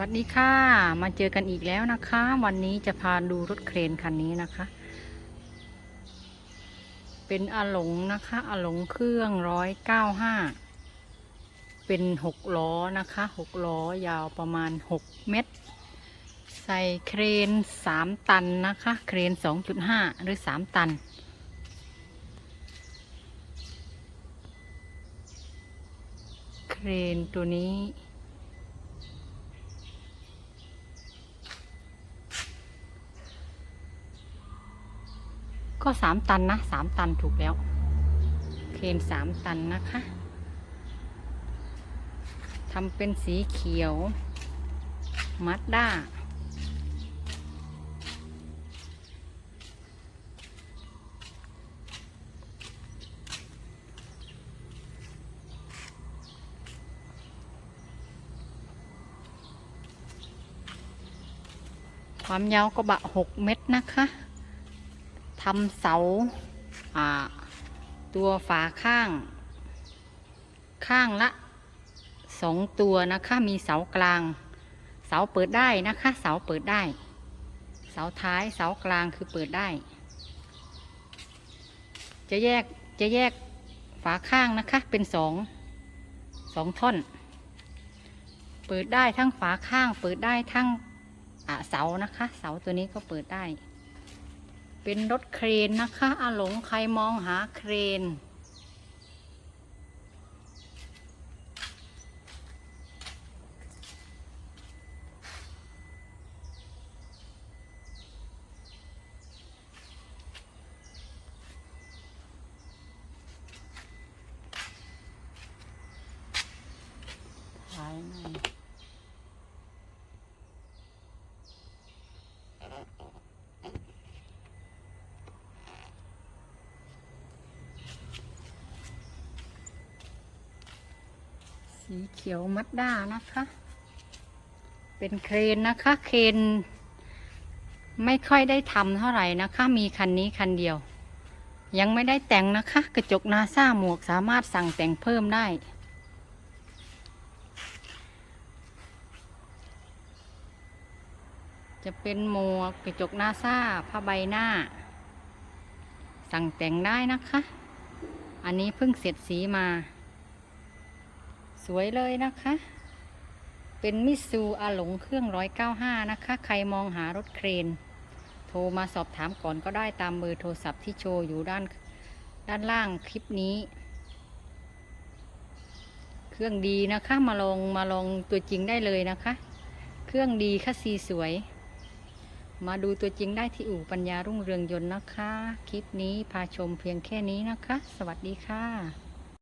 วัสดีค่ะ มาเจอกันอีกแล้วนะคะ วันนี้จะพาดูรถเครนคันนี้นะคะ เป็นอหลงนะคะอหลงเครื่องร้อยเก้าห้าเป็นหกล้อนะคะหกล้อยาวประมาณหกเมตร ใส่เครนสามตันนะคะ เครนสองจุดห้าหรือสามตันเครนตัวนี้ ก็สามตันนะสามตันถูกแล้ว เคนสามตันนะคะทำเป็นสีเขียว มัดด้า ความยาวกระบะหกเมตรนะคะ ทำเสาตัวฝาข้าง ข้างละสองตัวนะคะ มีเสากลาง เสาเปิดได้นะคะ เสาเปิดได้ เสาท้ายเสากลางคือเปิดได้ จะแยกจะแยกฝาข้างนะคะ เป็นสองสองท่อน เปิดได้ทั้งฝาข้าง เปิดได้ทั้งเสานะคะ เสาตัวนี้ก็เปิดได้ เป็นรถเครนนะคะอาหลงใครมองหาเครน สีเขียวมัดด้านะคะ เป็นเครนนะคะ เครน ไม่ค่อยได้ทำเท่าไหร่นะคะ มีคันนี้คันเดียว ยังไม่ได้แต่งนะคะ กระจกนาซาหมวกสามารถสั่งแต่งเพิ่มได้จะเป็นหมวกกระจกหน้าซ่าผ้าใบหน้า สั่งแต่งได้นะคะ อันนี้เพิ่งเสร็จสีมา สวยเลยนะคะ เป็นมิซูอาหลงเครื่องร้อยเก้าห้านะคะ ใครมองหารถเครน โทรมาสอบถามก่อนก็ได้ตามเบอร์โทรศัพท์ที่โชว์อยู่ด้านด้านล่างคลิปนี้ เครื่องดีนะคะมาลองมาลองตัวจริงได้เลยนะคะ เครื่องดีคัสซีสวย มาดูตัวจริงได้ที่อู่ปัญญารุ่งเรืองยนต์นะคะ คลิปนี้พาชมเพียงแค่นี้นะคะ สวัสดีค่ะ